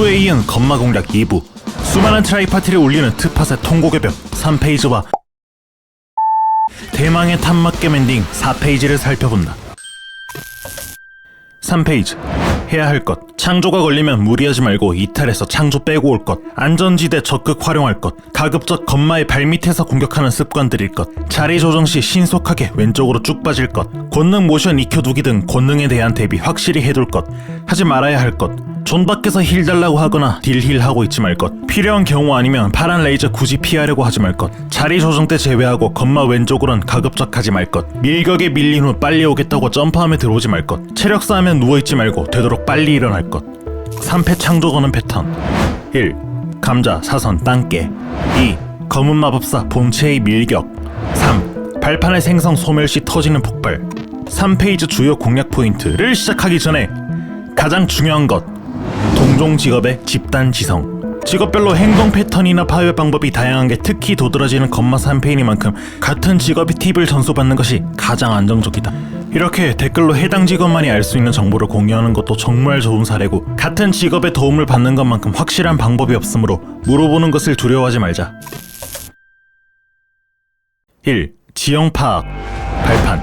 1부에 이은 건마 공략 2부. 수많은 트라이 파티를 울리는 트팟의 통곡의 벽 3페이지와 대망의 탐막겜 엔딩 4페이지를 살펴본다. 3페이지. 해야 할 것. 창조가 걸리면 무리하지 말고 이탈해서 창조 빼고 올 것. 안전지대 적극 활용할 것. 가급적 건마의 발밑에서 공격하는 습관들일 것. 자리 조정 시 신속하게 왼쪽으로 쭉 빠질 것. 권능 모션 익혀두기 등 권능에 대한 대비 확실히 해둘 것. 하지 말아야 할 것 존 밖에서 힐 달라고 하거나 딜힐 하고 있지 말 것. 필요한 경우 아니면 파란 레이저 굳이 피하려고 하지 말 것. 자리 조정 때 제외하고 건마 왼쪽으로는 가급적 하지 말 것. 밀격에 밀린 후 빨리 오겠다고 점프하며 들어오지 말 것. 체력 쌓으면 누워있지 말고 되도록 빨리 일어날 것. 3패 창조 거는 패턴. 1. 감자, 사선, 땅깨. 2. 검은 마법사 본체의 밀격. 3. 발판의 생성 소멸 시 터지는 폭발. 3페이지 주요 공략 포인트를 시작하기 전에 가장 중요한 것 동종 직업의 집단 지성. 직업별로 행동 패턴이나 파괴 방법이 다양한 게 특히 도드라지는 건마 3페이니만큼 같은 직업의 팁을 전수받는 것이 가장 안정적이다. 이렇게 댓글로 해당 직업만이 알 수 있는 정보를 공유하는 것도 정말 좋은 사례고 같은 직업의 도움을 받는 것만큼 확실한 방법이 없으므로 물어보는 것을 두려워하지 말자. 1. 지형 파악. 발판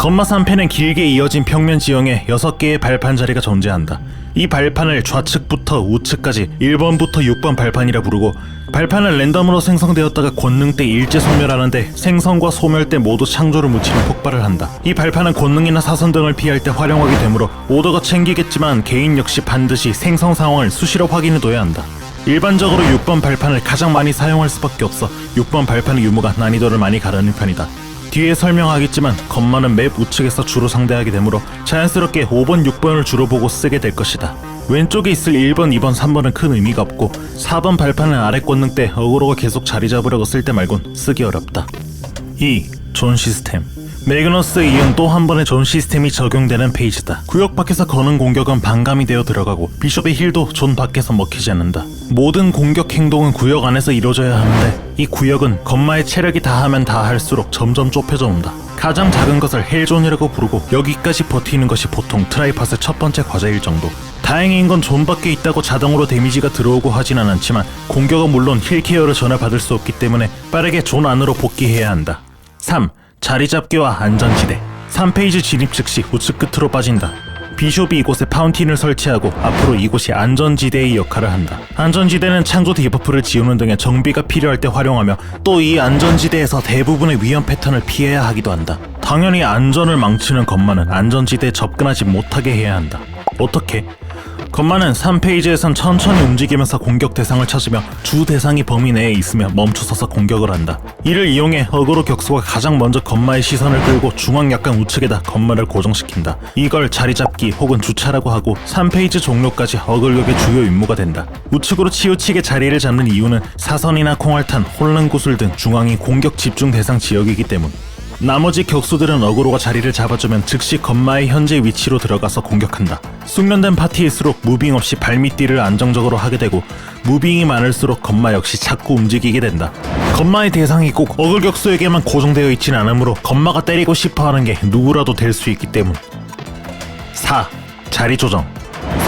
건마 3패는 길게 이어진 평면 지형에 6개의 발판 자리가 존재한다. 이 발판을 좌측부터 우측까지 1번부터 6번 발판이라 부르고 발판은 랜덤으로 생성되었다가 권능 때 일제 소멸하는데 생성과 소멸 때 모두 창조를 묻히는 폭발을 한다. 이 발판은 권능이나 사선 등을 피할 때 활용하게 되므로 오더가 챙기겠지만 개인 역시 반드시 생성 상황을 수시로 확인해둬야 한다. 일반적으로 6번 발판을 가장 많이 사용할 수밖에 없어 6번 발판의 유무가 난이도를 많이 가르는 편이다. 뒤에 설명하겠지만 건마는 맵 우측에서 주로 상대하게 되므로 자연스럽게 5번, 6번을 주로 보고 쓰게 될 것이다. 왼쪽에 있을 1번, 2번, 3번은 큰 의미가 없고 4번 발판은 아래 꽂는 때 어그로가 계속 자리 잡으려고 쓸 때 말곤 쓰기 어렵다. 2. 존 시스템 매그너스에 이은 또한 번의 존 시스템이 적용되는 페이지다. 구역 밖에서 거는 공격은 반감이 되어 들어가고 비숍의 힐도 존 밖에서 먹히지 않는다. 모든 공격 행동은 구역 안에서 이루어져야 하는데 이 구역은 건마의 체력이 다하면 다할수록 점점 좁혀져 온다. 가장 작은 것을 헬존이라고 부르고 여기까지 버티는 것이 보통 트라이팟의 첫 번째 과제일 정도. 다행인 건 존 밖에 있다고 자동으로 데미지가 들어오고 하지는 않지만 공격은 물론 힐 케어를 전혀 받을 수 없기 때문에 빠르게 존 안으로 복귀해야 한다. 3. 자리 잡기와 안전지대 3페이지 진입 즉시 우측 끝으로 빠진다. 비숍이 이곳에 파운틴을 설치하고 앞으로 이곳이 안전지대의 역할을 한다. 안전지대는 창조 디버프를 지우는 등의 정비가 필요할 때 활용하며 또 이 안전지대에서 대부분의 위험 패턴을 피해야 하기도 한다. 당연히 안전을 망치는 것만은 안전지대에 접근하지 못하게 해야 한다. 어떻게? 건마는 3페이지에선 천천히 움직이면서 공격 대상을 찾으며 주 대상이 범위 내에 있으면 멈춰서서 공격을 한다. 이를 이용해 어그로 격수가 가장 먼저 건마의 시선을 끌고 중앙 약간 우측에다 건마를 고정시킨다. 이걸 자리 잡기 혹은 주차라고 하고 3페이지 종료까지 어글력의 주요 임무가 된다. 우측으로 치우치게 자리를 잡는 이유는 사선이나 콩알탄, 혼란 구슬 등 중앙이 공격 집중 대상 지역이기 때문. 나머지 격수들은 어그로가 자리를 잡아주면 즉시 건마의 현재 위치로 들어가서 공격한다. 숙련된 파티일수록 무빙 없이 발밑딜을 안정적으로 하게 되고 무빙이 많을수록 건마 역시 자꾸 움직이게 된다. 건마의 대상이 꼭 어글 격수에게만 고정되어 있지는 않으므로 건마가 때리고 싶어 하는 게 누구라도 될 수 있기 때문. 4. 자리 조정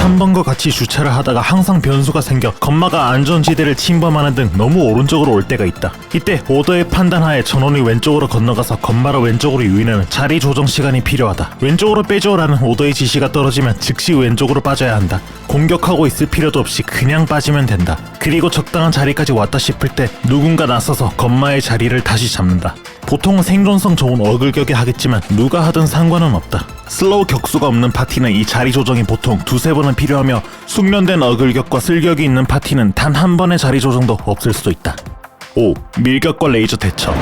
3번과 같이 주차를 하다가 항상 변수가 생겨 건마가 안전지대를 침범하는 등 너무 오른쪽으로 올 때가 있다. 이때 오더의 판단하에 전원이 왼쪽으로 건너가서 건마를 왼쪽으로 유인하는 자리 조정 시간이 필요하다. 왼쪽으로 빼줘라는 오더의 지시가 떨어지면 즉시 왼쪽으로 빠져야 한다. 공격하고 있을 필요도 없이 그냥 빠지면 된다. 그리고 적당한 자리까지 왔다 싶을 때 누군가 나서서 건마의 자리를 다시 잡는다. 보통은 생존성 좋은 어글격에 하겠지만 누가 하든 상관은 없다. 슬로우 격수가 없는 파티는 이 자리 조정이 보통 두세 번은 필요하며 숙련된 어글격과 쓸격이 있는 파티는 단 한 번의 자리 조정도 없을 수도 있다. 5. 밀격과 레이저 대처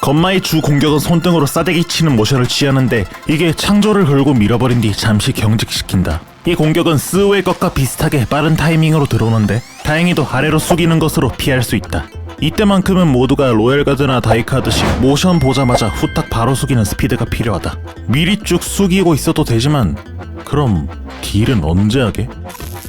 건마의 주 공격은 손등으로 싸대기 치는 모션을 취하는데 이게 창조를 걸고 밀어버린 뒤 잠시 경직시킨다. 이 공격은 스웨의 것과 비슷하게 빠른 타이밍으로 들어오는데 다행히도 아래로 숙이는 것으로 피할 수 있다. 이때만큼은 모두가 로얄가드나 다이카 하듯이 모션 보자마자 후딱 바로 숙이는 스피드가 필요하다. 미리 쭉 숙이고 있어도 되지만 그럼 딜은 언제 하게?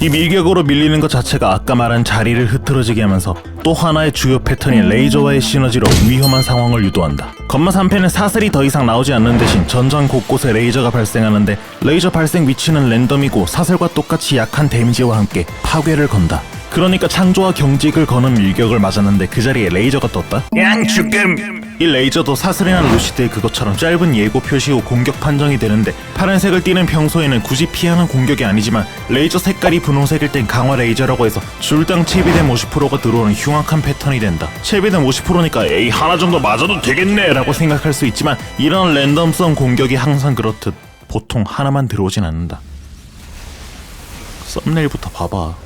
이 밀격으로 밀리는 것 자체가 아까 말한 자리를 흐트러지게 하면서 또 하나의 주요 패턴인 레이저와의 시너지로 위험한 상황을 유도한다. 건마 3패는 사슬이 더 이상 나오지 않는 대신 전장 곳곳에 레이저가 발생하는데 레이저 발생 위치는 랜덤이고 사슬과 똑같이 약한 데미지와 함께 파괴를 건다. 그러니까 창조와 경직을 거는 밀격을 맞았는데 그 자리에 레이저가 떴다? 양 죽음! 이 레이저도 사슬이나 루시드의 그것처럼 짧은 예고 표시 후 공격 판정이 되는데 파란색을 띠는 평소에는 굳이 피하는 공격이 아니지만 레이저 색깔이 분홍색일 땐 강화 레이저라고 해서 줄당 최비댐 50%가 들어오는 흉악한 패턴이 된다. 최비댐 50%니까 에이 하나 정도 맞아도 되겠네 라고 생각할 수 있지만 이런 랜덤성 공격이 항상 그렇듯 보통 하나만 들어오진 않는다. 썸네일부터 봐봐.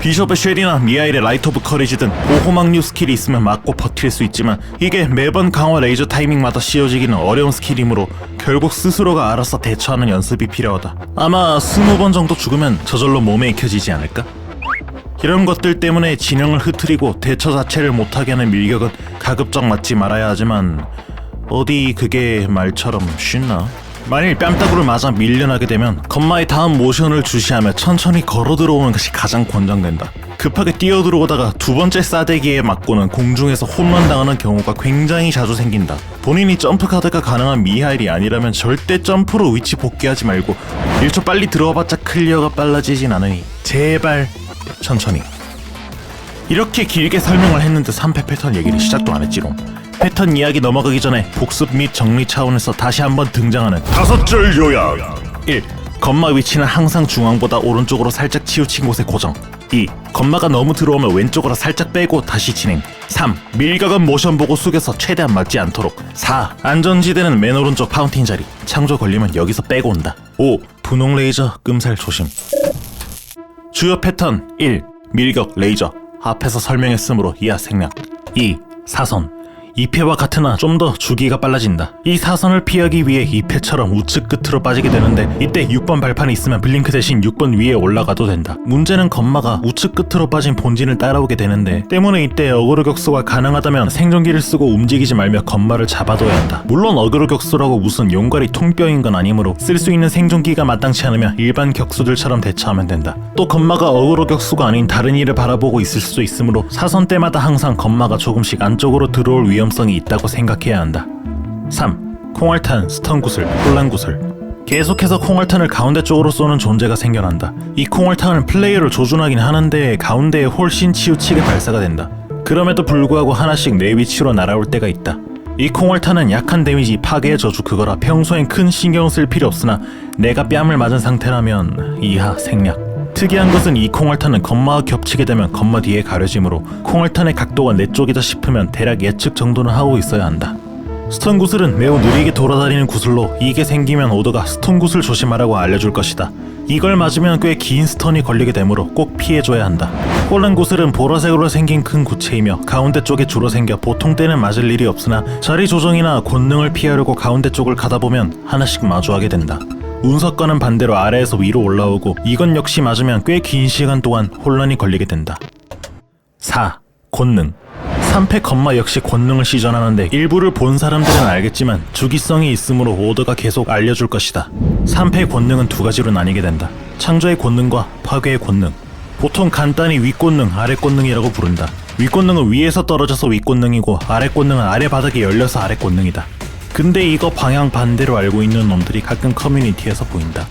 비숍의 쉘이나 미하일의 라이트 오브 커리지 등 보호막류 스킬이 있으면 맞고 버틸 수 있지만 이게 매번 강화 레이저 타이밍마다 씌워지기는 어려운 스킬이므로 결국 스스로가 알아서 대처하는 연습이 필요하다. 아마 스무 번 정도 죽으면 저절로 몸에 익혀지지 않을까? 이런 것들 때문에 진영을 흐트리고 대처 자체를 못하게 하는 밀격은 가급적 맞지 말아야 하지만 어디 그게 말처럼 쉽나? 만일 뺨따구를 맞아 밀려나게 되면 건마의 다음 모션을 주시하며 천천히 걸어 들어오는 것이 가장 권장된다. 급하게 뛰어 들어오다가 두 번째 싸대기에 맞고는 공중에서 홈런 당하는 경우가 굉장히 자주 생긴다. 본인이 점프 카드가 가능한 미하일이 아니라면 절대 점프로 위치 복귀하지 말고 1초 빨리 들어와봤자 클리어가 빨라지진 않으니 제발 천천히. 이렇게 길게 설명을 했는데 3패 패턴 얘기를 시작도 안 했지롱. 패턴 이야기 넘어가기 전에 복습 및 정리 차원에서 다시 한번 등장하는 다섯 줄 요약 1. 건마 위치는 항상 중앙보다 오른쪽으로 살짝 치우친 곳에 고정 2. 건마가 너무 들어오면 왼쪽으로 살짝 빼고 다시 진행 3. 밀각은 모션 보고 숙여서 최대한 맞지 않도록 4. 안전지대는 맨 오른쪽 파운틴 자리 창조 걸리면 여기서 빼고 온다 5. 분홍 레이저 끔살 조심 주요 패턴 1. 밀격 레이저 앞에서 설명했으므로 이하 생략 2. 사선 2패와 같으나 좀 더 주기가 빨라진다. 이 사선을 피하기 위해 2패처럼 우측 끝으로 빠지게 되는데 이때 6번 발판이 있으면 블링크 대신 6번 위에 올라가도 된다. 문제는 건마가 우측 끝으로 빠진 본진을 따라오게 되는데 때문에 이때 어그로 격수가 가능하다면 생존기를 쓰고 움직이지 말며 건마를 잡아둬야 한다. 물론 어그로 격수라고 무슨 용가리 통뼈인 건 아니므로 쓸 수 있는 생존기가 마땅치 않으면 일반 격수들처럼 대처하면 된다. 또 건마가 어그로 격수가 아닌 다른 일을 바라보고 있을 수도 있으므로 사선 때마다 항상 건마가 조금씩 안쪽으로 들어올 위험 성이 있다고 생각해야 한다. 3. 콩알탄, 스턴 구슬, 혼란 구슬 계속해서 콩알탄을 가운데 쪽으로 쏘는 존재가 생겨난다. 이 콩알탄은 플레이어를 조준하긴 하는데 가운데에 훨씬 치우치게 발사가 된다. 그럼에도 불구하고 하나씩 내 위치로 날아올 때가 있다. 이 콩알탄은 약한 데미지 파괴의 저주 그거라 평소엔 큰 신경 쓸 필요 없으나 내가 뺨을 맞은 상태라면 이하 생략. 특이한 것은 이 콩알탄은 건마와 겹치게 되면 건마 뒤에 가려지므로 콩알탄의 각도가 내 쪽이다 싶으면 대략 예측 정도는 하고 있어야 한다. 스톤 구슬은 매우 느리게 돌아다니는 구슬로 이게 생기면 오더가 스톤 구슬 조심하라고 알려줄 것이다. 이걸 맞으면 꽤 긴 스턴이 걸리게 되므로 꼭 피해줘야 한다. 홀란 구슬은 보라색으로 생긴 큰 구체이며 가운데 쪽에 주로 생겨 보통 때는 맞을 일이 없으나 자리 조정이나 권능을 피하려고 가운데 쪽을 가다 보면 하나씩 마주하게 된다. 운석과는 반대로 아래에서 위로 올라오고 이건 역시 맞으면 꽤 긴 시간 동안 혼란이 걸리게 된다. 4. 권능 3패 건마 역시 권능을 시전하는데 일부를 본 사람들은 알겠지만 주기성이 있으므로 오더가 계속 알려줄 것이다. 3패 권능은 두 가지로 나뉘게 된다. 창조의 권능과 파괴의 권능. 보통 간단히 윗권능, 아래권능이라고 부른다. 윗권능은 위에서 떨어져서 윗권능이고 아래권능은 아래 바닥에 열려서 아래권능이다. 근데 이거 방향 반대로 알고 있는 놈들이 가끔 커뮤니티에서 보인다.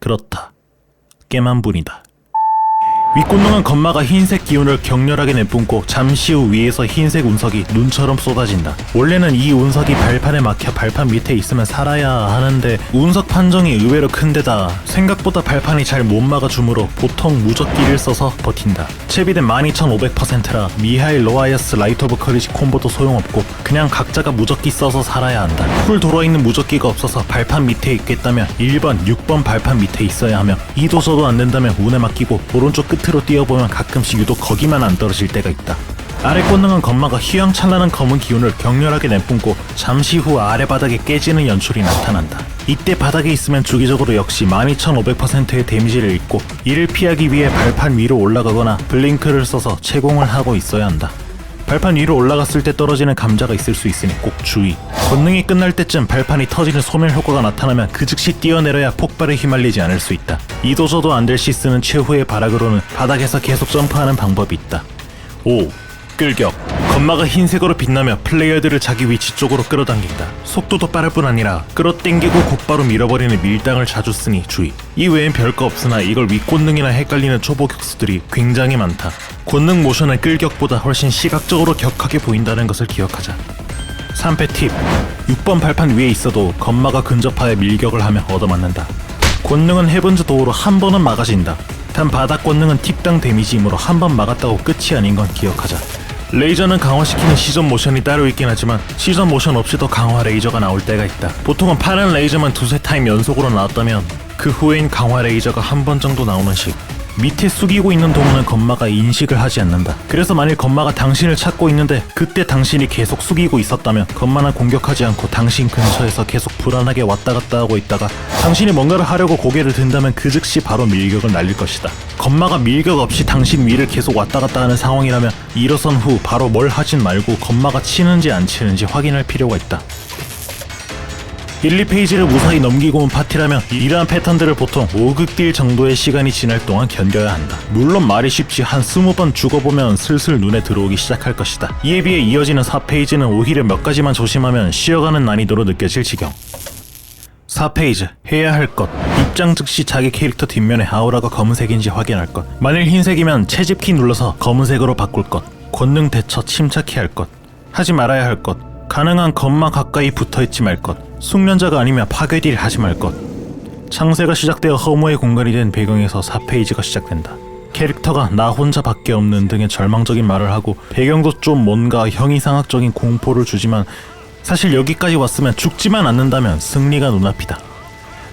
그렇다. 깨만 분이다. 윗곤능은 건마가 흰색 기운을 격렬하게 내뿜고 잠시 후 위에서 흰색 운석이 눈처럼 쏟아진다. 원래는 이 운석이 발판에 막혀 발판 밑에 있으면 살아야 하는데 운석 판정이 의외로 큰데다 생각보다 발판이 잘 못 막아주므로 보통 무적기를 써서 버틴다. 채비된 12500%라 미하일 로아이어스 라이트 오브 커리지 콤보도 소용없고 그냥 각자가 무적기 써서 살아야 한다. 쿨 돌아있는 무적기가 없어서 발판 밑에 있겠다면 1번, 6번 발판 밑에 있어야 하며 이도 저도 안 된다면 운에 맡기고 오른쪽 끝 으로 뛰어보면 가끔씩 유독 거기만 안 떨어질 때가 있다. 아래 권능은 건마가 휘황찬란한 검은 기운을 격렬하게 내뿜고 잠시 후 아래 바닥에 깨지는 연출이 나타난다. 이때 바닥에 있으면 주기적으로 역시 12500%의 데미지를 입고 이를 피하기 위해 발판 위로 올라가거나 블링크를 써서 채공을 하고 있어야 한다. 발판 위로 올라갔을 때 떨어지는 감자가 있을 수 있으니 꼭 주의. 권능이 끝날 때쯤 발판이 터지는 소멸 효과가 나타나면 그 즉시 뛰어내려야 폭발에 휘말리지 않을 수 있다. 이도저도 안 될 시 쓰는 최후의 발악으로는 바닥에서 계속 점프하는 방법이 있다. 5. 끌격 건마가 흰색으로 빛나며 플레이어들을 자기 위치 쪽으로 끌어당긴다. 속도도 빠를 뿐 아니라 끌어당기고 곧바로 밀어버리는 밀당을 자주 쓰니 주의. 이 외엔 별거 없으나 이걸 윗권능이나 헷갈리는 초보 격수들이 굉장히 많다. 권능 모션은 끌격보다 훨씬 시각적으로 격하게 보인다는 것을 기억하자. 3패 팁. 6번 발판 위에 있어도 건마가 근접하여 밀격을 하며 얻어맞는다. 권능은 헤븐즈 도어로 한 번은 막아진다. 단 바닥 권능은 틱당 데미지이므로 한 번 막았다고 끝이 아닌 건 기억하자 레이저는 강화시키는 시전 모션이 따로 있긴 하지만 시전 모션 없이도 강화 레이저가 나올 때가 있다. 보통은 파란 레이저만 두세 타임 연속으로 나왔다면 그 후엔 강화 레이저가 한 번 정도 나오는 식 밑에 숙이고 있는 동물은 건마가 인식을 하지 않는다. 그래서 만일 건마가 당신을 찾고 있는데 그때 당신이 계속 숙이고 있었다면 건마는 공격하지 않고 당신 근처에서 계속 불안하게 왔다 갔다 하고 있다가 당신이 뭔가를 하려고 고개를 든다면 그 즉시 바로 밀격을 날릴 것이다. 건마가 밀격 없이 당신 위를 계속 왔다 갔다 하는 상황이라면 일어선 후 바로 뭘 하진 말고 건마가 치는지 안 치는지 확인할 필요가 있다. 1, 2페이지를 무사히 넘기고 온 파티라면 이러한 패턴들을 보통 5극 딜 정도의 시간이 지날 동안 견뎌야 한다. 물론 말이 쉽지 한 20번 죽어보면 슬슬 눈에 들어오기 시작할 것이다. 이에 비해 이어지는 4페이지는 오히려 몇 가지만 조심하면 쉬어가는 난이도로 느껴질 지경. 4페이지 해야 할 것 입장 즉시 자기 캐릭터 뒷면에 아우라가 검은색인지 확인할 것 만일 흰색이면 채집키 눌러서 검은색으로 바꿀 것 권능 대처 침착히 할 것 하지 말아야 할 것 가능한 것만 가까이 붙어있지 말 것 숙련자가 아니면 파괴딜 하지 말 것 창세가 시작되어 허무의 공간이 된 배경에서 4페이지가 시작된다 캐릭터가 나 혼자밖에 없는 등의 절망적인 말을 하고 배경도 좀 뭔가 형이상학적인 공포를 주지만 사실 여기까지 왔으면 죽지만 않는다면 승리가 눈앞이다.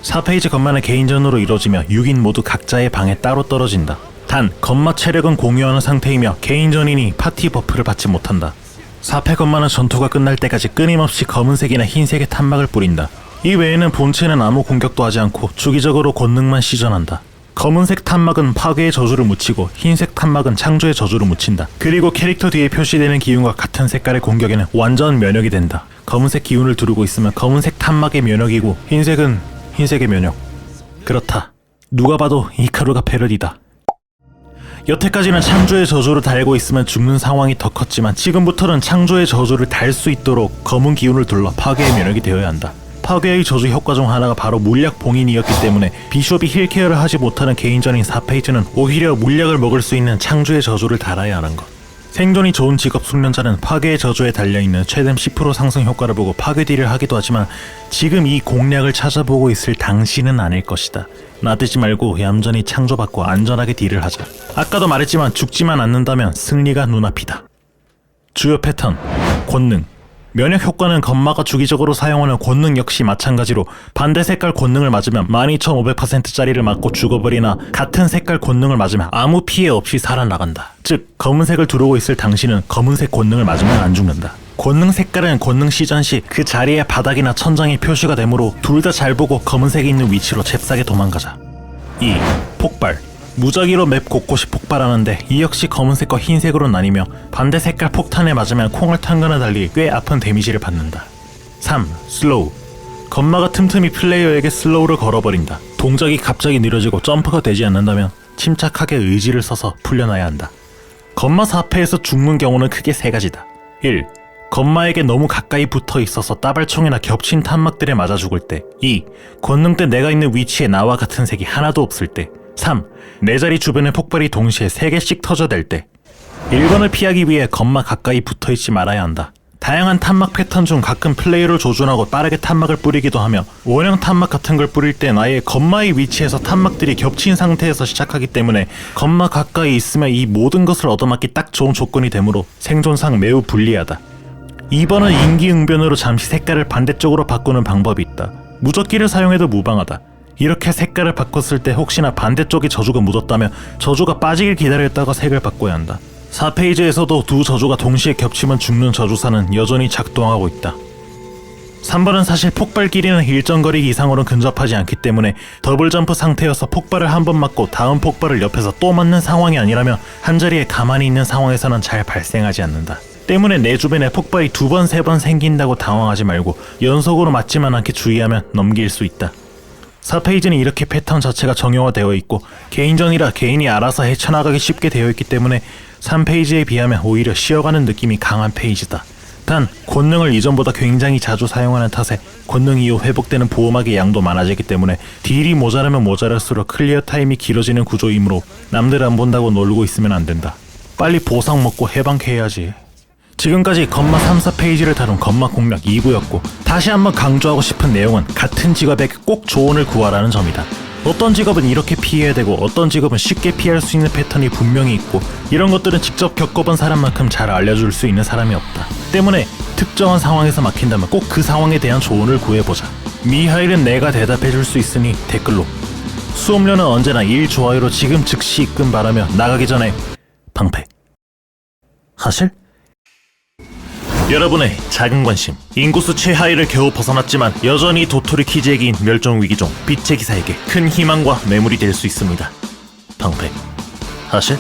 4페이지 건마는 개인전으로 이루어지며 6인 모두 각자의 방에 따로 떨어진다. 단, 건마 체력은 공유하는 상태이며 개인전이니 파티 버프를 받지 못한다. 4패 건마는 전투가 끝날 때까지 끊임없이 검은색이나 흰색의 탄막을 뿌린다. 이 외에는 본체는 아무 공격도 하지 않고 주기적으로 권능만 시전한다. 검은색 탄막은 파괴의 저주를 묻히고 흰색 탄막은 창조의 저주를 묻힌다. 그리고 캐릭터 뒤에 표시되는 기운과 같은 색깔의 공격에는 완전 면역이 된다. 검은색 기운을 두르고 있으면 검은색 탄막의 면역이고 흰색은 흰색의 면역. 그렇다. 누가 봐도 이카루가 패러디다. 여태까지는 창조의 저주를 달고 있으면 죽는 상황이 더 컸지만 지금부터는 창조의 저주를 달 수 있도록 검은 기운을 둘러 파괴의 면역이 되어야 한다. 파괴의 저주 효과 중 하나가 바로 물약 봉인이었기 때문에 비숍이 힐케어를 하지 못하는 개인전인 4페이지는 오히려 물약을 먹을 수 있는 창조의 저주를 달아야 하는 것. 생존이 좋은 직업 숙련자는 파괴의 저주에 달려있는 최대 10% 상승 효과를 보고 파괴 딜을 하기도 하지만 지금 이 공략을 찾아보고 있을 당신은 아닐 것이다. 나대지 말고 얌전히 창조받고 안전하게 딜을 하자. 아까도 말했지만 죽지만 않는다면 승리가 눈앞이다. 주요 패턴 권능 면역 효과는 건마가 주기적으로 사용하는 권능 역시 마찬가지로 반대 색깔 권능을 맞으면 12,500%짜리를 맞고 죽어버리나 같은 색깔 권능을 맞으면 아무 피해 없이 살아나간다. 즉 검은색을 두르고 있을 당신은 검은색 권능을 맞으면 안 죽는다. 권능 색깔은 권능 시전 시 그 자리의 바닥이나 천장에 표시가 되므로 둘 다 잘 보고 검은색이 있는 위치로 잽싸게 도망가자. 2. 폭발 무작위로 맵 곳곳이 폭발하는데 이 역시 검은색과 흰색으로 나뉘며 반대 색깔 폭탄에 맞으면 콩을 탄 거나 달리 꽤 아픈 데미지를 받는다. 3. 슬로우 건마가 틈틈이 플레이어에게 슬로우를 걸어버린다. 동작이 갑자기 느려지고 점프가 되지 않는다면 침착하게 의지를 써서 풀려나야 한다. 건마 4패에서 죽는 경우는 크게 세 가지다. 1. 건마에게 너무 가까이 붙어 있어서 따발총이나 겹친 탄막들에 맞아 죽을 때 2. 권능 때 내가 있는 위치에 나와 같은 색이 하나도 없을 때 3. 내 자리 주변에 폭발이 동시에 3개씩 터져댈 때 1번을 피하기 위해 건마 가까이 붙어 있지 말아야 한다. 다양한 탄막 패턴 중 가끔 플레이를 조준하고 빠르게 탄막을 뿌리기도 하며 원형 탄막 같은 걸 뿌릴 때 나의 건마의 위치에서 탄막들이 겹친 상태에서 시작하기 때문에 건마 가까이 있으면 이 모든 것을 얻어맞기 딱 좋은 조건이 되므로 생존상 매우 불리하다. 2번은 인기응변으로 잠시 색깔을 반대쪽으로 바꾸는 방법이 있다. 무적기를 사용해도 무방하다. 이렇게 색깔을 바꿨을 때 혹시나 반대쪽에 저주가 묻었다면 저주가 빠지길 기다렸다가 색을 바꿔야 한다. 4페이지에서도 두 저주가 동시에 겹치면 죽는 저주사는 여전히 작동하고 있다. 3번은 사실 폭발 길이는 일정 거리 이상으로 근접하지 않기 때문에 더블 점프 상태여서 폭발을 한 번 맞고 다음 폭발을 옆에서 또 맞는 상황이 아니라면 한자리에 가만히 있는 상황에서는 잘 발생하지 않는다. 때문에 내 주변에 폭발이 두 번, 세 번 생긴다고 당황하지 말고 연속으로 맞지만 않게 주의하면 넘길 수 있다. 4페이지는 이렇게 패턴 자체가 정형화되어 있고 개인전이라 개인이 알아서 헤쳐나가기 쉽게 되어 있기 때문에 3페이지에 비하면 오히려 쉬어가는 느낌이 강한 페이지다. 단 권능을 이전보다 굉장히 자주 사용하는 탓에 권능 이후 회복되는 보호막의 양도 많아지기 때문에 딜이 모자라면 모자랄수록 클리어 타임이 길어지는 구조이므로 남들 안 본다고 놀고 있으면 안 된다. 빨리 보상 먹고 해방해야지. 지금까지 건마 3, 4페이지를 다룬 건마 공략 2부였고 다시 한번 강조하고 싶은 내용은 같은 직업에게 꼭 조언을 구하라는 점이다. 어떤 직업은 이렇게 피해야 되고 어떤 직업은 쉽게 피할 수 있는 패턴이 분명히 있고 이런 것들은 직접 겪어본 사람만큼 잘 알려줄 수 있는 사람이 없다. 때문에 특정한 상황에서 막힌다면 꼭 그 상황에 대한 조언을 구해보자. 미하일은 내가 대답해줄 수 있으니 댓글로 수업료는 언제나 일 좋아요로 지금 즉시 입금 바라며 나가기 전에 방패 하실? 여러분의 작은 관심 인구수 최하위를 겨우 벗어났지만 여전히 도토리 키즈에게인 멸종 위기 종 빛의 기사에게 큰 희망과 뇌물이 될 수 있습니다 방패 하실?